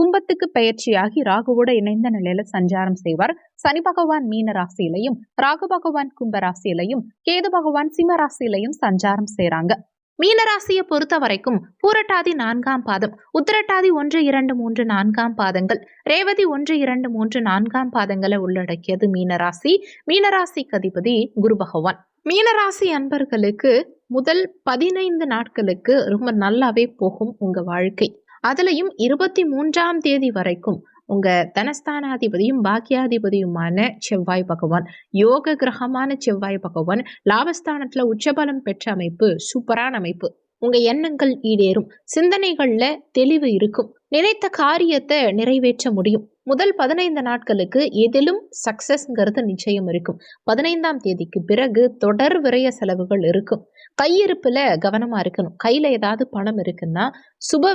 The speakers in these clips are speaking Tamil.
கும்பத்துக்கு பெயர்ச்சியாகி ராகுவோட இணைந்த நிலையில சஞ்சாரம் செய்வார். சனி பகவான் மீன ராசியிலையும் ராகு பகவான் கும்ப ராசியிலையும் கேது பகவான் சிம்ம ராசியிலையும் சஞ்சாரம் செய்றாங்க. மீனராசியை பொறுத்த வரைக்கும் பூரட்டாதி நான்காம் பாதம் உத்திரட்டாதி ஒன்று இரண்டு மூன்று நான்காம் பாதங்கள் ரேவதி ஒன்று இரண்டு மூன்று நான்காம் பாதங்களை உள்ளடக்கியது மீனராசி மீனராசிக்கு அதிபதி குரு பகவான். மீனராசி அன்பர்களுக்கு முதல் பதினைந்து நாட்களுக்கு ரொம்ப நல்லாவே போகும் உங்க வாழ்க்கை. அதுலயும் இருபத்தி மூன்றாம் தேதி வரைக்கும் உங்க தனஸ்தானாதிபதியும் பாக்கியாதிபதியுமான செவ்வாய் பகவான் யோக கிரகமான செவ்வாய் பகவான் லாபஸ்தானத்துல உச்சபலம் பெற்ற அமைப்பு சூப்பரான அமைப்பு. உங்க எண்ணங்கள் ஈடேறும். சிந்தனைகள்ல தெளிவு இருக்கும். நினைத்த காரியத்தை நிறைவேற்ற முடியும். முதல் பதினைந்து நாட்களுக்கு எதிலும் சக்சஸ்ங்கிறது நிச்சயம் இருக்கும். பதினைந்தாம் தேதிக்கு பிறகு தொடர் விரய செலவுகள் இருக்கும். கையிருப்பில் கவனமாக இருக்கணும். கையில் ஏதாவது பணம் இருக்குன்னா சுப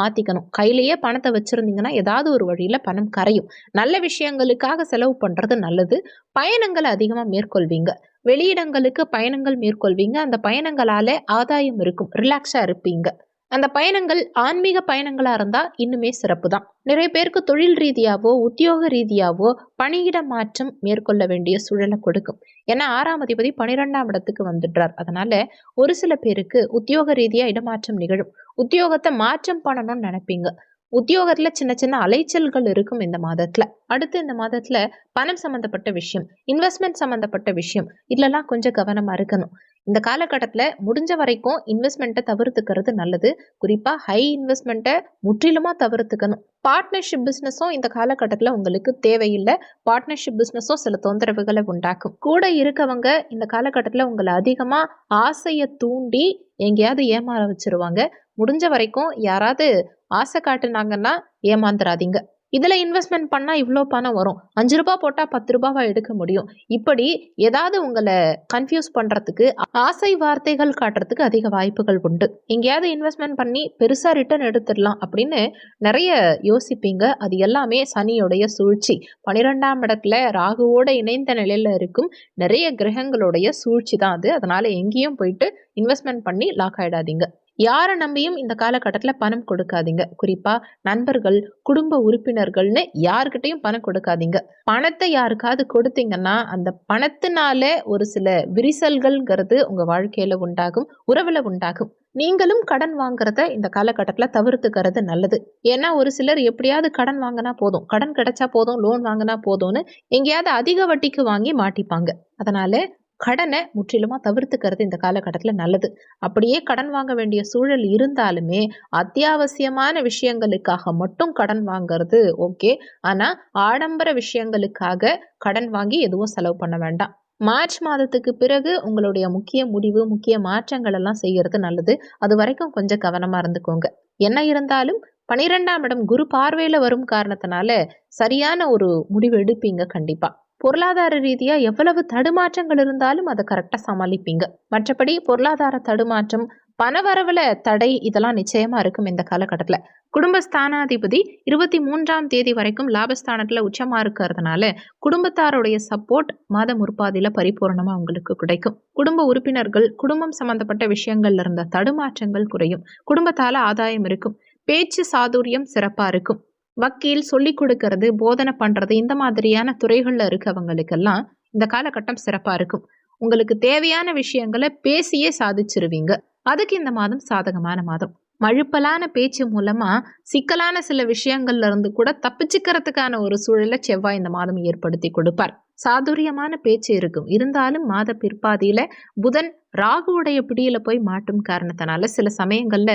மாற்றிக்கணும் கையிலேயே பணத்தை வச்சுருந்தீங்கன்னா ஏதாவது ஒரு வழியில் பணம் கரையும். நல்ல விஷயங்களுக்காக செலவு பண்ணுறது நல்லது. பயணங்களை அதிகமாக மேற்கொள்வீங்க. வெளியிடங்களுக்கு பயணங்கள் மேற்கொள்வீங்க. அந்த பயணங்களால் ஆதாயம் இருக்கும். ரிலாக்ஸாக இருப்பீங்க. அந்த பயணங்கள் ஆன்மீக பயணங்களா இருந்தால் இன்னுமே சிறப்பு தான் நிறைய பேருக்கு தொழில் ரீதியாவோ உத்தியோக ரீதியாவோ பணியிட மாற்றம் மேற்கொள்ள வேண்டிய சூழலை கொடுக்கும். ஏன்னா ஆறாம் அதிபதி பனிரெண்டாம் இடத்துக்கு வந்துடுறார். அதனால ஒரு சில பேருக்கு உத்தியோக ரீதியா இடமாற்றம் நிகழும். உத்தியோகத்தை மாற்றம் பண்ணணும்னு நினைப்பீங்க. உத்தியோகத்துல சின்ன சின்ன அலைச்சல்கள் இருக்கும் இந்த மாதத்துல. அடுத்து இந்த மாதத்துல பணம் சம்பந்தப்பட்ட விஷயம் இன்வெஸ்ட்மெண்ட் சம்பந்தப்பட்ட விஷயம் இதுலலாம் கொஞ்சம் கவனமா இருக்கணும். இந்த காலகட்டத்தில் முடிஞ்ச வரைக்கும் இன்வெஸ்ட்மெண்ட்டை தவிர்த்துக்கிறது நல்லது. குறிப்பாக ஹை இன்வெஸ்ட்மெண்ட்டை முற்றிலுமாக தவிர்த்துக்கணும். பார்ட்னர்ஷிப் பிஸ்னஸும் இந்த காலகட்டத்தில் உங்களுக்கு தேவையில்லை. பார்ட்னர்ஷிப் பிஸ்னஸும் சில தொந்தரவுகளை உண்டாக்கும். கூட இருக்கவங்க இந்த காலகட்டத்தில் உங்களை அதிகமாக ஆசையை தூண்டி எங்கேயாவது ஏமாற வச்சிருவாங்க. முடிஞ்ச வரைக்கும் யாராவது ஆசை காட்டுனாங்கன்னா ஏமாந்துடாதீங்க இதில் இன்வெஸ்ட்மெண்ட் பண்ணால் இவ்வளோ பணம் வரும். அஞ்சு ரூபா போட்டால் பத்து ரூபாவாக எடுக்க முடியும். இப்படி ஏதாவது உங்களை கன்ஃபியூஸ் பண்ணுறதுக்கு ஆசை வார்த்தைகள் காட்டுறதுக்கு அதிக வாய்ப்புகள் உண்டு. எங்கேயாவது இன்வெஸ்ட்மெண்ட் பண்ணி பெருசாக ரிட்டர்ன் எடுத்துடலாம் அப்படின்னு நிறைய யோசிப்பீங்க. அது எல்லாமே சனியுடைய சூழ்ச்சி. பனிரெண்டாம் இடத்துல ராகுவோட இணைந்த நிலையில் இருக்கும் நிறைய கிரகங்களுடைய சூழ்ச்சி தான் அது. அதனால் எங்கேயும் போயிட்டு இன்வெஸ்ட்மெண்ட் பண்ணி லாக் ஆகிடாதீங்க யாரை நம்பியும் இந்த காலகட்டத்தில் பணம் கொடுக்காதீங்க. குறிப்பாக நண்பர்கள் குடும்ப உறுப்பினர்கள்னு யாருக்கிட்டையும் பணம் கொடுக்காதீங்க. பணத்தை யாருக்காவது கொடுத்தீங்கன்னா அந்த பணத்தினாலே ஒரு சில விரிசல்கள்ங்கிறது உங்கள் வாழ்க்கையில் உண்டாகும் உறவில் உண்டாகும். நீங்களும் கடன் வாங்குறத இந்த காலகட்டத்தில் தவிர்த்துக்கிறது நல்லது. ஏன்னா ஒரு சிலர் எப்படியாவது கடன் வாங்கினா போதும். கடன் கிடைச்சா போதும் லோன் வாங்கினா போதும்னு எங்கேயாவது அதிக வட்டிக்கு வாங்கி மாட்டிப்பாங்க. அதனால கடனை முற்றிலுமா தவிர்த்துக்கிறது இந்த காலகட்டத்தில் நல்லது. அப்படியே கடன் வாங்க வேண்டிய சூழல் இருந்தாலுமே அத்தியாவசியமான விஷயங்களுக்காக மட்டும் கடன் வாங்கிறது ஓகே. ஆனால் ஆடம்பர விஷயங்களுக்காக கடன் வாங்கி எதுவும் செலவு பண்ண வேண்டாம். மார்ச் மாதத்துக்கு பிறகு உங்களுடைய முக்கிய முடிவு முக்கிய மாற்றங்கள் எல்லாம் செய்யறது நல்லது. அது வரைக்கும் கொஞ்சம் கவனமா இருந்துக்கோங்க. என்ன இருந்தாலும் பனிரெண்டாம் இடம் குரு பார்வையில வரும் காரணத்தினால சரியான ஒரு முடிவு எடுப்பீங்க கண்டிப்பா. பொருளாதார ரீதியாக எவ்வளவு தடுமாற்றங்கள் இருந்தாலும் அதை கரெக்டாக சமாளிப்பீங்க. மற்றபடி பொருளாதார தடுமாற்றம் பணவரவுல தடை இதெல்லாம் நிச்சயமா இருக்கும் இந்த காலகட்டத்தில். குடும்ப ஸ்தானாதிபதி இருபத்தி மூன்றாம் தேதி வரைக்கும் லாபஸ்தானத்துல உச்சமா இருக்கிறதுனால குடும்பத்தாருடைய சப்போர்ட் மாத முற்பாதியில் பரிபூர்ணமாக உங்களுக்கு கிடைக்கும். குடும்ப உறுப்பினர்கள் குடும்பம் சம்பந்தப்பட்ட விஷயங்கள்ல இருந்த தடுமாற்றங்கள் குறையும். குடும்பத்தால் ஆதாயம் இருக்கும். பேச்சு சாதுரியம் சிறப்பாக இருக்கும். வக்கீல் சொல்லி கொடுக்கறது போதனை பண்றது இந்த மாதிரியான துறைகள்ல இருக்கவங்களுக்கெல்லாம் இந்த காலகட்டம் சிறப்பாக இருக்கும். உங்களுக்கு தேவையான விஷயங்களை பேசியே சாதிச்சிருவீங்க. அதுக்கு இந்த மாதம் சாதகமான மாதம். மழுப்பலான பேச்சு மூலமா சிக்கலான சில விஷயங்கள்ல இருந்து கூட தப்பிச்சுக்கிறதுக்கான ஒரு சூழலை செவ்வாய் இந்த மாதம் ஏற்படுத்தி கொடுப்பார். சாதுரியமான பேச்சு இருக்கும். இருந்தாலும் மாத பிற்பாதியில புதன் ராகுவுடைய பிடியில போய் மாட்டும் காரணத்தினால சில சமயங்கள்ல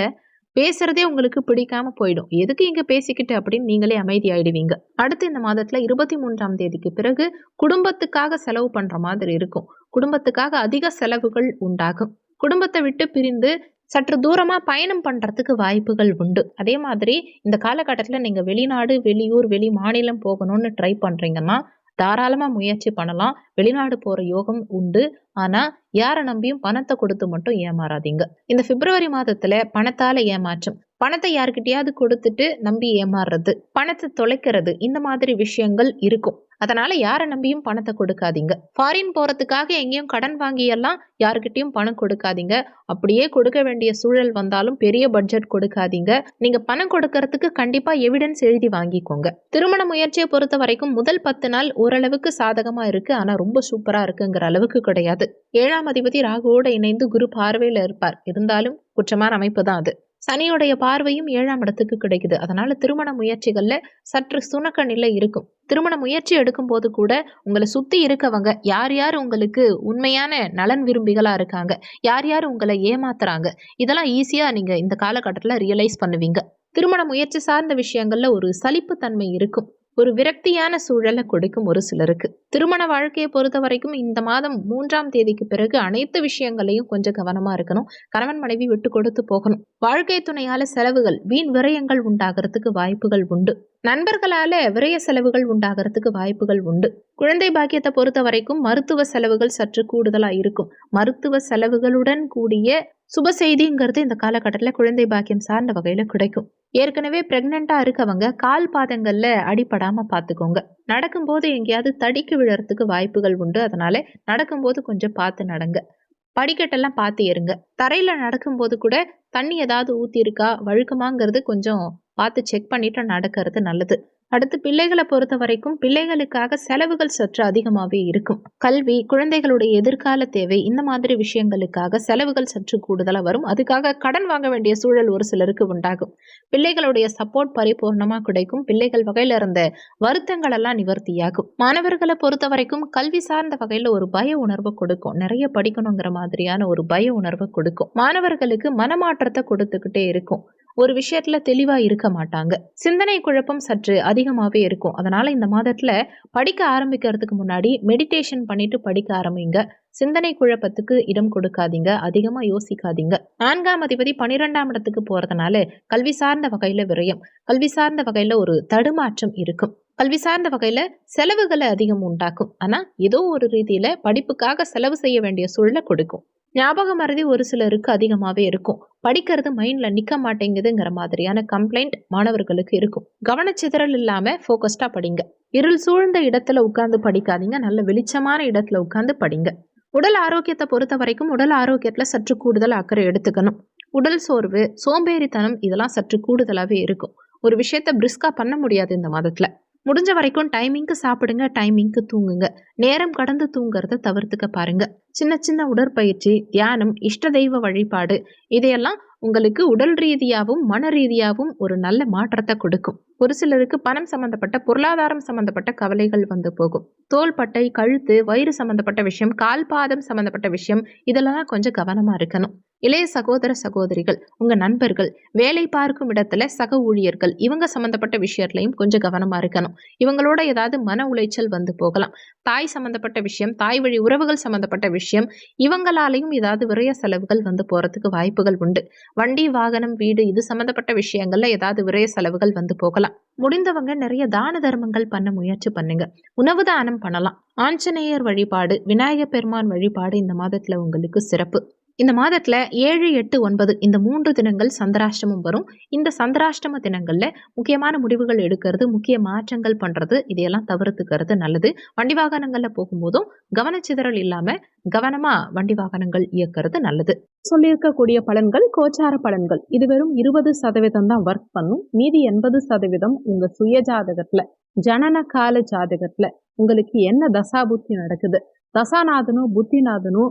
பேசுறதே உங்களுக்கு பிடிக்காம போயிடும். எதுக்கு இங்க பேசிக்கிட்டு அப்படின்னு நீங்களே அமைதி ஆயிடுவீங்க அடுத்து இந்த மாதத்துல இருபத்தி மூன்றாம் தேதிக்கு பிறகு குடும்பத்துக்காக செலவு பண்ற மாதிரி இருக்கும். குடும்பத்துக்காக அதிக செலவுகள் உண்டாகும். குடும்பத்தை விட்டு பிரிந்து சற்று தூரமா பயணம் பண்றதுக்கு வாய்ப்புகள் உண்டு. அதே மாதிரி இந்த காலகட்டத்தில் நீங்க வெளிநாடு வெளியூர் வெளி மாநிலம் போகணும்னு ட்ரை பண்றீங்கன்னா தாராளமா முயற்சி பண்ணலாம். வெளிநாடு போற யோகம் உண்டு. ஆனா யாரை நம்பியும் பணத்தை கொடுத்து மட்டும் ஏமாறாதீங்க. இந்த பிப்ரவரி மாதத்துல பணத்தால ஏமாற்றம். பணத்தை யாருக்கிட்டையாவது கொடுத்துட்டு நம்பி ஏமாறுறது. பணத்தை தொலைக்கிறது. இந்த மாதிரி விஷயங்கள் இருக்கும். அதனால யாரை நம்பியும் பணத்தை கொடுக்காதீங்க. ஃபாரின் போறதுக்காக எங்கேயும் கடன் வாங்கியெல்லாம் யாருக்கிட்டையும் பணம் கொடுக்காதீங்க. அப்படியே கொடுக்க வேண்டிய சூழல் வந்தாலும் பெரிய பட்ஜெட் கொடுக்காதீங்க. நீங்க பணம் கொடுக்கறதுக்கு கண்டிப்பா எவிடன்ஸ் எழுதி வாங்கிக்கோங்க. திருமண முயற்சியை பொறுத்த வரைக்கும் முதல் பத்து நாள் ஓரளவுக்கு சாதகமா இருக்கு. ஆனா ரொம்ப சூப்பரா இருக்குங்கிற அளவுக்கு கிடையாது. ஏழாம் அதிபதி ராகுவோட இணைந்து குரு பார்வையில இருப்பார். இருந்தாலும் குற்றமான அமைப்பு தான் அது. சனியுடைய பார்வையும் ஏழாம் இடத்துக்கு கிடைக்குது. அதனால திருமண முயற்சிகள்ல சற்று சுணக்க நிலை இருக்கும். திருமண முயற்சி எடுக்கும் போது கூட உங்களை சுத்தி இருக்கவங்க யார் யார் உங்களுக்கு உண்மையான நலன் விரும்பிகளா இருக்காங்க யார் யார் உங்களை ஏமாத்துறாங்க இதெல்லாம் ஈஸியா நீங்க இந்த காலகட்டத்தில் ரியலைஸ் பண்ணுவீங்க. திருமண முயற்சி சார்ந்த விஷயங்கள்ல ஒரு சலிப்புத்தன்மை இருக்கும். ஒரு விரக்தியான சூழலை கொடுக்கும் ஒரு சிலருக்கு. திருமண வாழ்க்கையை பொறுத்த வரைக்கும் இந்த மாதம் மூன்றாம் தேதிக்கு பிறகு அனைத்து விஷயங்களையும் கொஞ்சம் கவனமா இருக்கணும். கணவன் மனைவி விட்டு கொடுத்து போகணும். வாழ்க்கை துணையால செலவுகள் வீண் விரயங்கள் உண்டாகிறதுக்கு வாய்ப்புகள் உண்டு. நண்பர்களால விரய செலவுகள் உண்டாகிறதுக்கு வாய்ப்புகள் உண்டு. குழந்தை பாக்கியத்தை பொறுத்த வரைக்கும் மருத்துவ செலவுகள் சற்று கூடுதலா இருக்கும். மருத்துவ செலவுகளுடன் கூடிய சுப செய்திங்கிறது இந்த காலகட்டத்தில் குழந்தை பாக்கியம் சார்ந்த வகையில கிடைக்கும். ஏற்கனவே பிரெக்னெண்டா இருக்கவங்க கால் பாதங்களில் அடிப்படாமல் பார்த்துக்கோங்க நடக்கும்போது எங்கேயாவது தடிக்கு விழறதுக்கு வாய்ப்புகள் உண்டு. அதனால நடக்கும்போது கொஞ்சம் பார்த்து நடங்க. படிக்கட்டெல்லாம் பார்த்து ஏறுங்க. தரையில் நடக்கும்போது கூட தண்ணி ஏதாவது ஊற்றிருக்கா வழுக்குமாங்கிறது கொஞ்சம் பார்த்து செக் பண்ணிட்டு நடக்கிறது நல்லது. அடுத்து பிள்ளைகளை பொறுத்த வரைக்கும் பிள்ளைகளுக்காக செலவுகள் சற்று அதிகமாகவே இருக்கும். கல்வி குழந்தைகளுடைய எதிர்கால தேவை இந்த மாதிரி விஷயங்களுக்காக செலவுகள் சற்று கூடுதலாக வரும். அதுக்காக கடன் வாங்க வேண்டிய சூழல் ஒரு சிலருக்கு உண்டாகும். பிள்ளைகளுடைய சப்போர்ட் பரிபூர்ணமாக கிடைக்கும். பிள்ளைகள் வகையில இருந்த வருத்தங்கள் எல்லாம் நிவர்த்தியாகும். மாணவர்களை பொறுத்த வரைக்கும் கல்வி சார்ந்த வகையில ஒரு பய உணர்வை கொடுக்கும். நிறைய படிக்கணுங்கிற மாதிரியான ஒரு பய உணர்வை கொடுக்கும். மாணவர்களுக்கு மனமாற்றத்தை கொடுத்துக்கிட்டே இருக்கும். ஒரு விஷயத்துல தெளிவா இருக்க மாட்டாங்க. சிந்தனை குழப்பம் சற்று அதிகமாகவே இருக்கும். அதனால இந்த மாதத்துல படிக்க ஆரம்பிக்கிறதுக்கு முன்னாடி மெடிடேஷன் பண்ணிட்டு படிக்க ஆரம்பிங்க. சிந்தனை குழப்பத்துக்கு இடம் கொடுக்காதீங்க. அதிகமா யோசிக்காதீங்க. நான்காம் அதிபதி பனிரெண்டாம் இடத்துக்கு போறதுனால கல்வி சார்ந்த வகையில விரயம். கல்வி சார்ந்த வகையில ஒரு தடுமாற்றம் இருக்கும். கல்வி சார்ந்த வகையில் செலவுகளை அதிகம் உண்டாக்கும். ஆனால் ஏதோ ஒரு ரீதியில் படிப்புக்காக செலவு செய்ய வேண்டிய சூழலை கொடுக்கும். ஞாபக மறதி ஒரு சிலருக்கு அதிகமாகவே இருக்கும். படிக்கிறது மைண்டில் நிற்க மாட்டேங்குதுங்கிற மாதிரியான கம்ப்ளைண்ட் மாணவர்களுக்கு இருக்கும். கவனச்சிதறல் இல்லாமல் ஃபோக்கஸ்டாக படிங்க. இருள் சூழ்ந்த இடத்துல உட்கார்ந்து படிக்காதீங்க. நல்ல வெளிச்சமான இடத்துல உட்கார்ந்து படிங்க. உடல் ஆரோக்கியத்தை பொறுத்த வரைக்கும் உடல் ஆரோக்கியத்தில் சற்று கூடுதல் அக்கறை எடுத்துக்கணும். உடல் சோர்வு சோம்பேறித்தனம் இதெல்லாம் சற்று கூடுதலாகவே இருக்கும். ஒரு விஷயத்த பிரிஸ்கா பண்ண முடியாது இந்த மாதத்தில். முடிஞ்ச வரைக்கும் டைமிங்க்கு சாப்பிடுங்க டைமிங்க்கு தூங்குங்க. நேரம் கடந்து தூங்குறத தவிர்த்துக்க பாருங்க. சின்ன சின்ன உடற்பயிற்சி தியானம் இஷ்ட தெய்வ வழிபாடு இதையெல்லாம் உங்களுக்கு உடல் ரீதியாகவும் மன ரீதியாகவும் ஒரு நல்ல மாற்றத்தை கொடுக்கும். ஒரு சிலருக்கு பணம் சம்பந்தப்பட்ட பொருளாதாரம் சம்பந்தப்பட்ட கவலைகள் வந்து போகும். தோள்பட்டை கழுத்து வயிறு சம்பந்தப்பட்ட விஷயம் கால் பாதம் சம்பந்தப்பட்ட விஷயம் இதெல்லாம் கொஞ்சம் கவனமாக இருக்கணும். இளைய சகோதர சகோதரிகள் உங்க நண்பர்கள் வேலை பார்க்கும் இடத்துல சக ஊழியர்கள் இவங்க சம்பந்தப்பட்ட விஷயத்துலையும் கொஞ்சம் கவனமா இருக்கணும். இவங்களோட ஏதாவது மன உளைச்சல் வந்து போகலாம். தாய் சம்பந்தப்பட்ட விஷயம் தாய் வழி உறவுகள் சம்பந்தப்பட்ட விஷயம் இவங்களாலையும் ஏதாவது விரைய செலவுகள் வந்து போறதுக்கு வாய்ப்புகள் உண்டு. வண்டி வாகனம் வீடு இது சம்பந்தப்பட்ட விஷயங்கள்ல ஏதாவது விரைய செலவுகள் வந்து போகலாம். முடிந்தவங்க நிறைய தான தர்மங்கள் பண்ண முயற்சி பண்ணுங்க. உணவு தானம் பண்ணலாம். ஆஞ்சநேயர் வழிபாடு விநாயகர் பெருமான் வழிபாடு இந்த மாதத்துல உங்களுக்கு சிறப்பு. இந்த மாதத்தில் ஏழு எட்டு ஒன்பது இந்த மூன்று தினங்கள் சந்திராஷ்டமம் வரும். இந்த சந்திராஷ்டம தினங்கள்ல முக்கியமான முடிவுகள் எடுக்கிறது முக்கிய மாற்றங்கள் பண்றது இதையெல்லாம் தவிர்த்துக்கிறது நல்லது. வண்டி வாகனங்கள்ல போகும்போதும் கவனச்சிதறல் இல்லாமல் கவனமா வண்டி வாகனங்கள் இயக்கிறது நல்லது. சொல்லியிருக்கக்கூடிய பலன்கள் கோச்சார பலன்கள். இது வெறும் இருபது சதவீதம் தான் ஒர்க் பண்ணும். மீதி எண்பது சதவீதம் உங்கள் சுய ஜாதகத்தில் ஜனன கால ஜாதகத்துல உங்களுக்கு என்ன தசா புத்தி நடக்குது? தசாநாதனும் புத்திநாதனும்